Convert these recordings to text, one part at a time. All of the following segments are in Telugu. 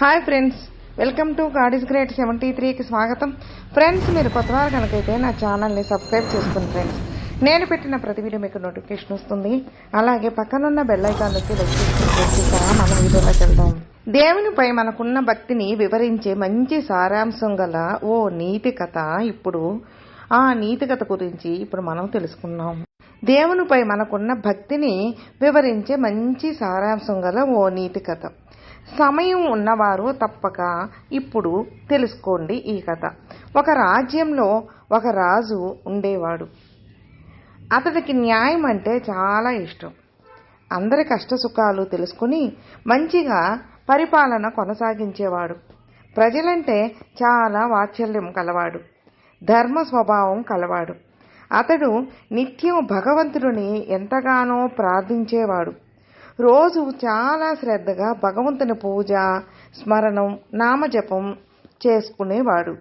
Hi friends welcome to Gaddy's great seventy త్రీకి స్వాగతం. ఫ్రెండ్స్ మీరు కొత్తవారు కనుకైతే నా ఛానల్ని సబ్స్క్రైబ్ చేసుకుని ఫ్రెండ్స్ నేను పెట్టిన ప్రతి వీడియో మీకు నోటిఫికేషన్ వస్తుంది. అలాగే పక్కనున్న బెల్ ఐకాన్ నొక్కి మనం వీడియోలోకి వెళ్దాం. దేవునిపై మనకున్న భక్తిని వివరించే మంచి సారాంశం గల ఓ నీతి కథ ఇప్పుడు ఆ నీతి కథ గురించి ఇప్పుడు మనం తెలుసుకున్నాం దేవునిపై మనకున్న భక్తిని వివరించే మంచి సారాంశం గల ఓ నీతి కథ. సమయం ఉన్నవారు తప్పక ఇప్పుడు తెలుసుకోండి ఈ కథ. ఒక రాజ్యంలో ఒక రాజు ఉండేవాడు. అతడికి న్యాయం అంటే చాలా ఇష్టం. అందరి కష్ట సుఖాలు తెలుసుకుని మంచిగా పరిపాలన కొనసాగించేవాడు. ప్రజలంటే చాలా వాత్సల్యం కలవాడు. ధర్మ స్వభావం కలవాడు. అతడు నిత్యం భగవంతుడిని ఎంతగానో ప్రార్థించేవాడు. రోజు చాలా శ్రద్ధగా భగవంతుని పూజ స్మరణం నామజపం చేసుకునేవాడు.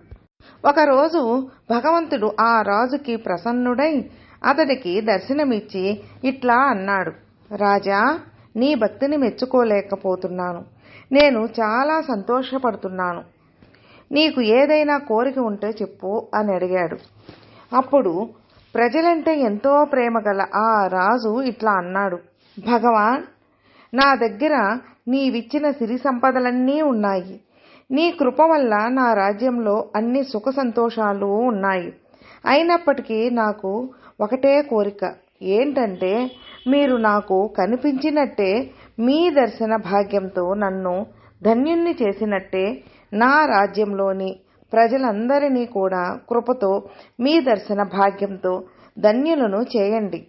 ఒకరోజు భగవంతుడు ఆ రాజుకి ప్రసన్నుడై అతడికి దర్శనమిచ్చి ఇట్లా అన్నాడు. రాజా నీ భక్తిని మెచ్చుకోలేకపోతున్నాను. నేను చాలా సంతోషపడుతున్నాను. నీకు ఏదైనా కోరిక ఉంటే చెప్పు అని అడిగాడు. అప్పుడు ప్రజలంటే ఎంతో ప్రేమ గల ఆ రాజు ఇట్లా అన్నాడు. భగవాన్ నా దగ్గర నీవిచ్చిన సిరి సంపదలన్నీ ఉన్నాయి. నీ కృప వల్ల నా రాజ్యంలో అన్ని సుఖ సంతోషాలు ఉన్నాయి. అయినప్పటికీ నాకు ఒకటే కోరిక. ఏంటంటే మీరు నాకు కనిపించినట్టే మీ దర్శన భాగ్యంతో నన్ను ధన్యుణ్ణి చేసినట్టే నా రాజ్యంలోని ప్రజలందరినీ కూడా కృపతో మీ దర్శన భాగ్యంతో ధన్యులను చేయండి.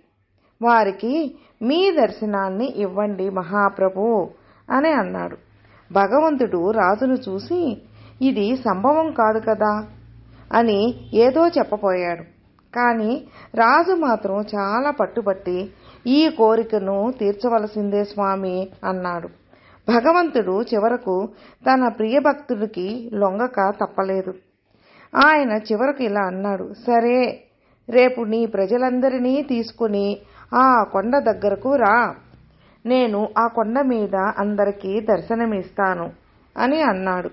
వారికి మీ దర్శనాన్ని ఇవ్వండి మహాప్రభు అని అన్నాడు. భగవంతుడు రాజును చూసి ఇది సంభవం కాదు కదా అని ఏదో చెప్పబోయాడు. కానీ రాజు మాత్రం చాలా పట్టుబట్టి ఈ కోరికను తీర్చవలసిందే స్వామి అన్నాడు. భగవంతుడు చివరకు తన ప్రియభక్తుడికి లొంగక తప్పలేదు. ఆయన చివరకు ఇలా అన్నాడు సరే రేపు నీ ప్రజలందరినీ తీసుకుని ఆ కొండ దగ్గరకు రా. నేను ఆ కొండ మీద అందరికీ దర్శనమిస్తాను అని అన్నాడు.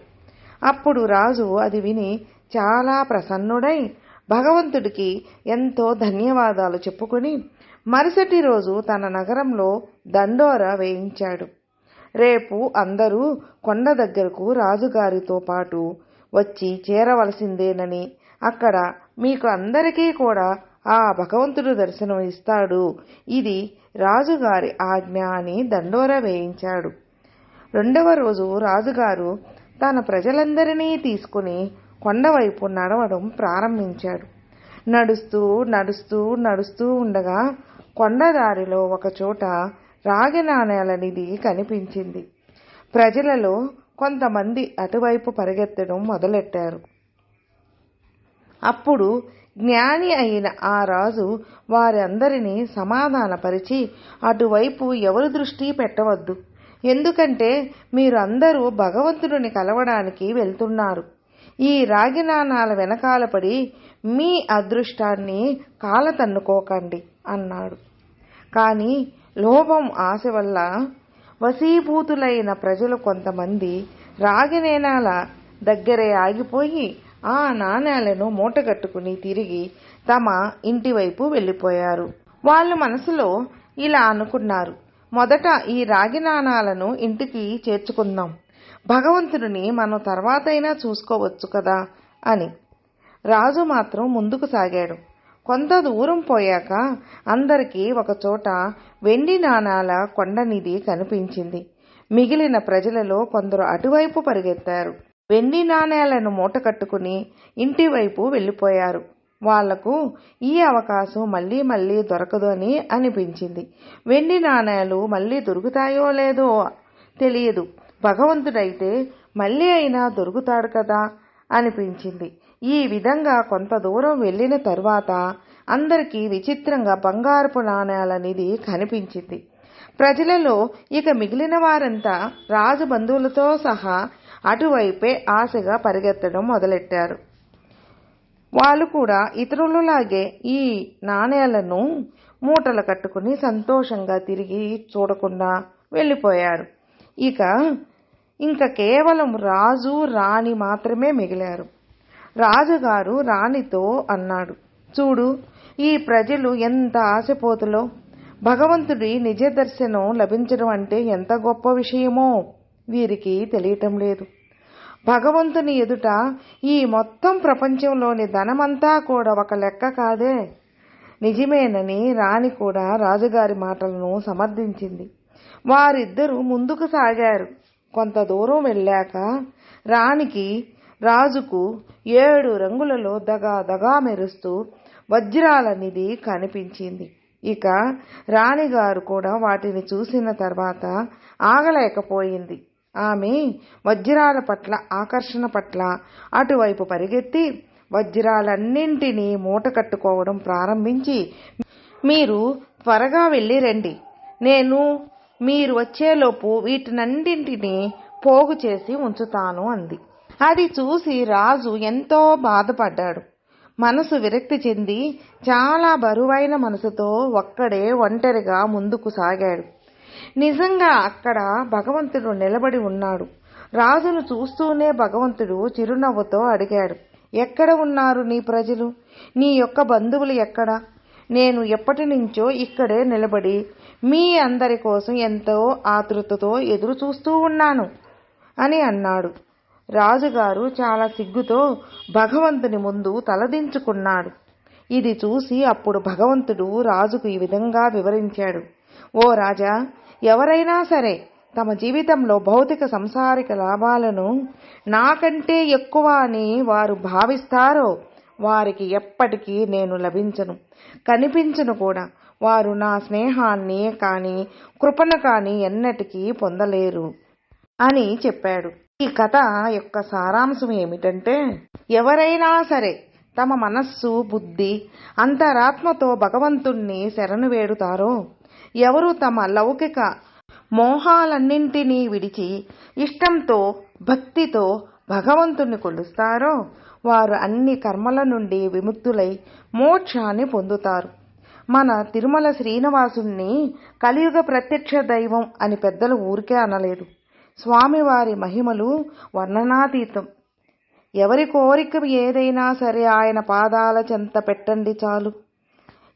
అప్పుడు రాజు అది విని చాలా ప్రసన్నుడై భగవంతుడికి ఎంతో ధన్యవాదాలు చెప్పుకుని మరుసటి రోజు తన నగరంలో దండోర వేయించాడు. రేపు అందరూ కొండ దగ్గరకు రాజుగారితో పాటు వచ్చి చేరవలసిందేనని అక్కడ మీకు అందరికీ కూడా ఆ భగవంతుడు దర్శనం ఇస్తాడు ఇది రాజుగారి ఆజ్ఞ అని దండోర వేయించాడు. రెండవ రోజు రాజుగారు తన ప్రజలందరినీ తీసుకుని కొండవైపు నడవడం ప్రారంభించాడు. నడుస్తూ నడుస్తూ నడుస్తూ ఉండగా కొండదారిలో ఒకచోట రాగి నాణేల నిధి కనిపించింది. ప్రజలలో కొంతమంది అటువైపు పరిగెత్తడం మొదలెట్టారు. అప్పుడు జ్ఞాని అయిన ఆ రాజు వారందరినీ సమాధానపరిచి అటువైపు ఎవరు దృష్టి పెట్టవద్దు. ఎందుకంటే మీరు అందరూ భగవంతుడిని కలవడానికి వెళ్తున్నారు. ఈ రాగి నాణాల వెనకాల పడి మీ అదృష్టాన్ని కాలతన్నుకోకండి అన్నాడు. కానీ లోభం ఆశ వల్ల వశీభూతులైన ప్రజలు కొంతమంది రాగి నేనాల దగ్గరే ఆగిపోయి ఆ నాణేలను మూటగట్టుకుని తిరిగి తమ ఇంటివైపు వెళ్ళిపోయారు. వాళ్ళు మనసులో ఇలా అనుకున్నారు మొదట ఈ రాగి నాణాలను ఇంటికి చేర్చుకుందాం. భగవంతుడిని మనం తర్వాతైనా చూసుకోవచ్చు కదా అని. రాజు మాత్రం ముందుకు సాగాడు. కొంత దూరం పోయాక అందరికీ ఒకచోట వెండి నాణాల కొండనిధి కనిపించింది. మిగిలిన ప్రజలలో కొందరు అటువైపు పరిగెత్తారు. వెండి నాణేలను మూటకట్టుకుని ఇంటివైపు వెళ్ళిపోయారు. వాళ్ళకు ఈ అవకాశం మళ్ళీ మళ్ళీ దొరకదు అని అనిపించింది. వెండి నాణేలు మళ్ళీ దొరుకుతాయో లేదో తెలియదు. భగవంతుడైతే మళ్ళీ అయినా దొరుకుతాడు కదా అనిపించింది. ఈ విధంగా కొంత దూరం వెళ్ళిన తరువాత అందరికీ విచిత్రంగా బంగారపు నాణేలనేది కనిపించింది. ప్రజలలో ఇక మిగిలిన వారంతా రాజు బంధువులతో సహా అటువైపే ఆశగా పరిగెత్తడం మొదలెట్టారు. వాళ్ళు కూడా ఇతరులలాగే ఈ నాణేలను మూటలు కట్టుకుని సంతోషంగా తిరిగి చూడకుండా వెళ్ళిపోయారు. ఇక ఇంకా కేవలం రాజు రాణి మాత్రమే మిగిలారు. రాజుగారు రాణితో అన్నాడు చూడు ఈ ప్రజలు ఎంత ఆశపోతులో? భగవంతుడి నిజ దర్శనం లభించడం అంటే ఎంత గొప్ప విషయమో వీరికి తెలియటం లేదు. భగవంతుని ఎదుట ఈ మొత్తం ప్రపంచంలోని ధనమంతా కూడా ఒక లెక్క కాదే. నిజమేనని రాణి కూడా రాజుగారి మాటలను సమర్థించింది. వారిద్దరూ ముందుకు సాగారు. కొంత దూరం వెళ్ళాక రాణికి రాజుకు ఏడు రంగులలో దగా దగా మెరుస్తూ వజ్రాలనిది కనిపించింది. ఇక రాణిగారు కూడా వాటిని చూసిన తర్వాత ఆగలేకపోయింది. ఆమె వజ్రాల పట్ల ఆకర్షణ పట్ల అటువైపు పరిగెత్తి వజ్రాలన్నింటినీ మూట కట్టుకోవడం ప్రారంభించి మీరు త్వరగా వెళ్ళి రండి. నేను మీరు వచ్చేలోపు వీటినన్నింటినీ పోగు చేసి ఉంచుతాను అంది. అది చూసి రాజు ఎంతో బాధపడ్డాడు. మనసు విరక్తి చెంది చాలా బరువైన మనసుతో ఒక్కడే ఒంటరిగా ముందుకు సాగాడు. నిజంగా అక్కడ భగవంతుడు నిలబడి ఉన్నాడు. రాజును చూస్తూనే భగవంతుడు చిరునవ్వుతో అడిగాడు ఎక్కడ ఉన్నారు నీ ప్రజలు? నీ యొక్క బంధువులు ఎక్కడ? నేను ఎప్పటి నుంచో ఇక్కడే నిలబడి మీ అందరి కోసం ఎంతో ఆతృతతో ఎదురు చూస్తూ ఉన్నాను అని అన్నాడు. రాజుగారు చాలా సిగ్గుతో భగవంతుని ముందు తలదించుకున్నాడు. ఇది చూసి అప్పుడు భగవంతుడు రాజుకు ఈ విధంగా వివరించాడు ఓ రాజా ఎవరైనా సరే తమ జీవితంలో భౌతిక సంసారిక లాభాలను నాకంటే ఎక్కువ అని వారు భావిస్తారో వారికి ఎప్పటికీ నేను లభించను కనిపించను కూడా. వారు నా స్నేహాన్ని కానీ కృపను కానీ ఎన్నటికీ పొందలేరు అని చెప్పాడు. ఈ కథ యొక్క సారాంశం ఏమిటంటే ఎవరైనా సరే తమ మనస్సు బుద్ధి అంతరాత్మతో భగవంతుణ్ణి శరణు వేడుతారో ఎవరు తమ లౌకిక మోహాలన్నింటినీ విడిచి ఇష్టంతో భక్తితో భగవంతుణ్ణి కొలుస్తారో వారు అన్ని కర్మల నుండి విముక్తులై మోక్షాన్ని పొందుతారు. మన తిరుమల శ్రీనివాసుణ్ణి కలియుగ ప్రత్యక్ష దైవం అని పెద్దలు ఊరికే అనలేదు. స్వామివారి మహిమలు వర్ణనాతీతం. ఎవరి కోరిక ఏదైనా సరే ఆయన పాదాల చెంత పెట్టండి చాలు.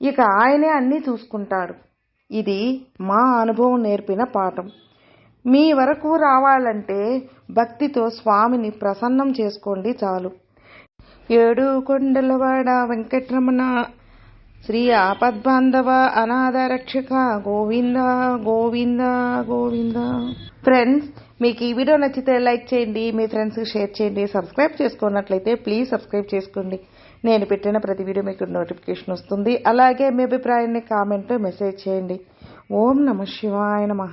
ఇక ఆయనే అన్నీ చూసుకుంటాడు. ఇది మా అనుభవం నేర్పిన పాఠం. మీ వరకు రావాలంటే భక్తితో స్వామిని ప్రసన్నం చేసుకోండి చాలు. ఏడు కొండలవాడ వెంకటరమణ శ్రీ ఆపద్బాంధవ అనాథ రక్షక గోవింద గోవింద గోవింద. ఫ్రెండ్స్ మీకు ఈ వీడియో నచ్చితే లైక్ చేయండి మీ ఫ్రెండ్స్కి షేర్ చేయండి సబ్స్క్రైబ్ చేసుకున్నట్లయితే ప్లీజ్ సబ్స్క్రైబ్ చేసుకోండి. నేను పెట్టిన ప్రతి వీడియో మీకు నోటిఫికేషన్ వస్తుంది. అలాగే మీ అభిప్రాయాన్ని కామెంట్ మెసేజ్ చేయండి. ఓం నమ శివాయ నమ.